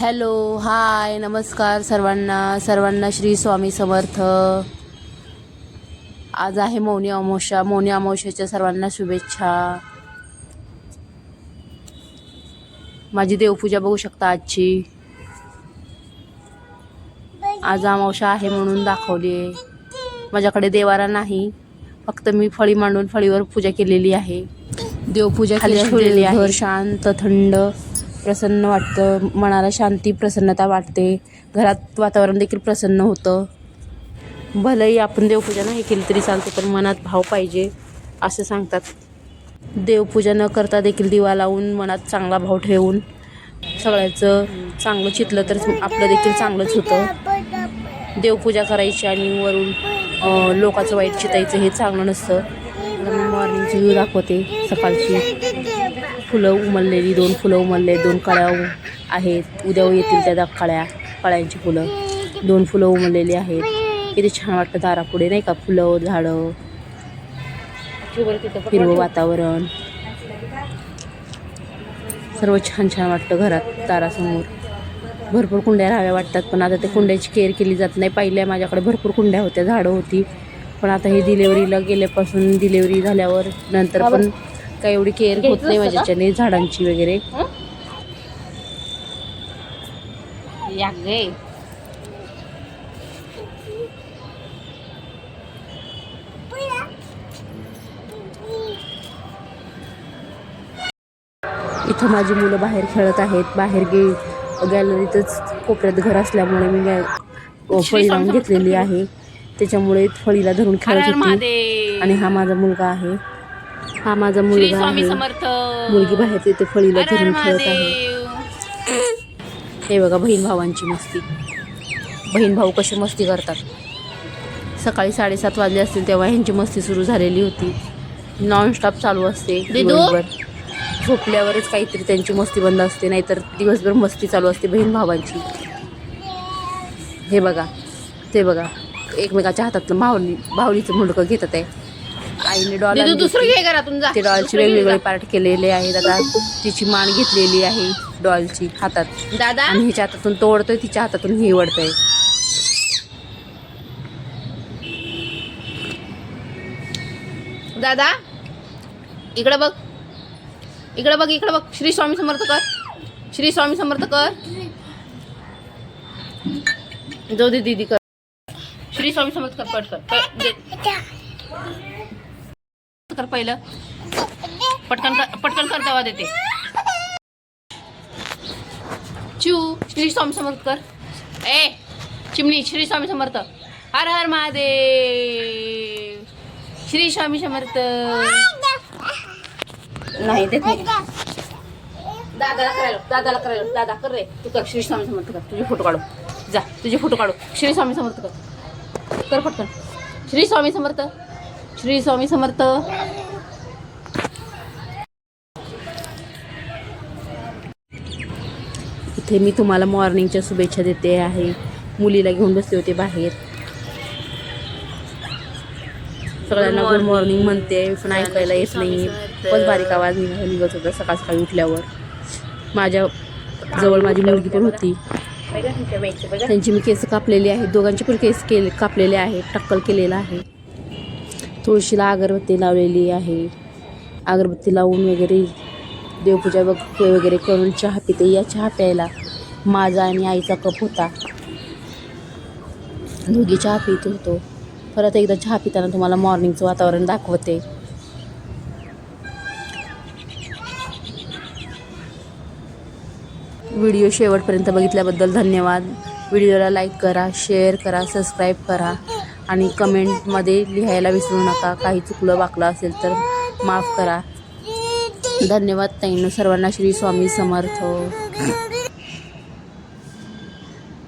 Hello hi नमस्कार सर्वांना. सर्वांना श्री स्वामी समर्थ. आज आहे मौनी अमावस्या. मौनी अमावस्याच्या सर्वांना शुभेच्छा. माझी देवपूजा बघू शकता आजची. आज अमावस्या आहे म्हणून दाखवली आहे. माझ्याकडे देवारा नाही. फक्त मी फळी मांडून फळीवर पूजा केलेली आहे. देवपूजा खाली ठेवलेली आहे. शांत थंड. प्रसन्न वाटतं. मनाला शांती प्रसन्नता वाटते. घरात वातावरण देखील प्रसन्न होतं. भलंही आपण देवपूजा नाही केली तरी चालते पण मनात भाव पाहिजे असं सांगतात. देवपूजा न करता देखील दिवा लावून मनात चांगला भाव ठेवून सगळ्याचं चांगलं चितलं तर आपलं देखील चांगलंच होतं. देवपूजा करायची आणि वरून लोकाचं वाईट चितायचं हे चांगलं नसतं. मॉर्निंगची व्ह्यू दाखवते सकाळची. फुलं उमललेली दोन फुलं उमलले दोन कळ्या आहेत. उद्या येतील त्या कळ्या कळ्यांची फुलं. दोन फुलं उमललेली आहेत. किती छान वाटतं दारापुढे नाही का? फुलं झाडं हिरवं वातावरण. सर्व छान छान वाटतं घरात दारासमोर. भरपूर कुंड्या राहाव्या वाटतात पण आता ते कुंड्याची केअर केली जात नाही. पहिल्या माझ्याकडे भरपूर कुंड्या होत्या झाडं होती. पण आता हे डिलेवरीला गेल्यापासून डिलेवरी झाल्यावर नंतर पण काही एवढी केअर होत नाही माझ्याच्याने झाडांची वगैरे. इथं माझी मुलं बाहेर खेळत आहेत. बाहेर गे गॅलरीतच कोपऱ्यात घर असल्यामुळे मी फळी लावून घेतलेली आहे. त्याच्यामुळे फळीला धरून खेळत होती. आणि हा माझा मुलगा आहे. हा माझा मुलगा आहे. मुलगी बाहेर तिथे फळीला धरून खेळत आहे. हे बघा बहीण भावांची मस्ती. बहीण भाऊ कशी मस्ती करतात. सकाळी साडेसात वाजले असतील तेव्हा ह्यांची मस्ती सुरू झालेली होती. नॉनस्टॉप चालू असते दिवसभर. झोपल्यावरच काहीतरी त्यांची मस्ती बंद असते नाहीतर दिवसभर मस्ती चालू असते बहीण भावांची. हे बघा ते बघा एकमेकाच्या हातातलं माऊली बाहुलीचं मुंडकं घेतात आहे. आईने डॉल दुसरं घे घरातून जा. ते डॉलचे वेगवेगळे पार्ट केलेले आहेत आता. तिची मान घेतलेली आहे डॉलची हातात. दादा? आणि हिच्या हातातून तो ओढतोय तिच्या हातातून ही ओढतंय. दादा? इकडं बघ. इकडं बघ इकडं बघ. श्री स्वामी समर्थ कर. श्री स्वामी समर्थ कर. जाऊ दे दीदी कर. श्री स्वामी समर्थ कर पट कर. कर पहिलं. पटकन कर पटकन कर तेव्हा देते. चू श्री स्वामी समर्थ कर. ए चिमणी श्री स्वामी समर्थ. हर हर महादेव. श्री स्वामी समर्थ. नाही देत नाही. दादाला करायला दादाला करायला दादा कर रे. तू कर श्री स्वामी समर्थ कर. तुझे फोटो काढू. जा तुझे फोटो काढू. श्री स्वामी समर्थ कर. कर पटकन. श्री स्वामी समर्थ. श्री स्वामी समर्थ. इथे मी तुम्हाला मॉर्निंगच्या शुभेच्छा देते आहे. मुलीला घेऊन बसले होते बाहेर. सगळ्यांना गुड मॉर्निंग म्हणते. पण ऐकायला येत नाही बस बारीक आवाज निघ- निघत होता सकाळ सकाळी उठल्यावर. माझ्या जवळ माझी मुलगी पण होती. त्यांची मी केस कापलेली आहेत दोघांचे पण केस केले कापलेले आहेत टक्कल केलेला आहे. तुळशीला अगरबत्ती लावलेली आहे. अगरबत्ती लावून वगैरे देवपूजा वग वगैरे करून चहा पिते. या चहा प्यायला माझा आणि आईचा कप होता. दोघी चहा पित होतो. परत एकदा चहा पिताना तुम्हाला मॉर्निंगचं वातावरण दाखवते. व्हिडिओ शेवटपर्यंत बघितल्याबद्दल धन्यवाद. व्हिडिओला लाईक करा शेअर करा सबस्क्राईब करा. आणि कमेंटमध्ये लिहायला विसरू नका. काही चुकलं वाकलं असेल तर माफ करा. धन्यवाद ताईंनो. सर्वांना श्री स्वामी समर्थ.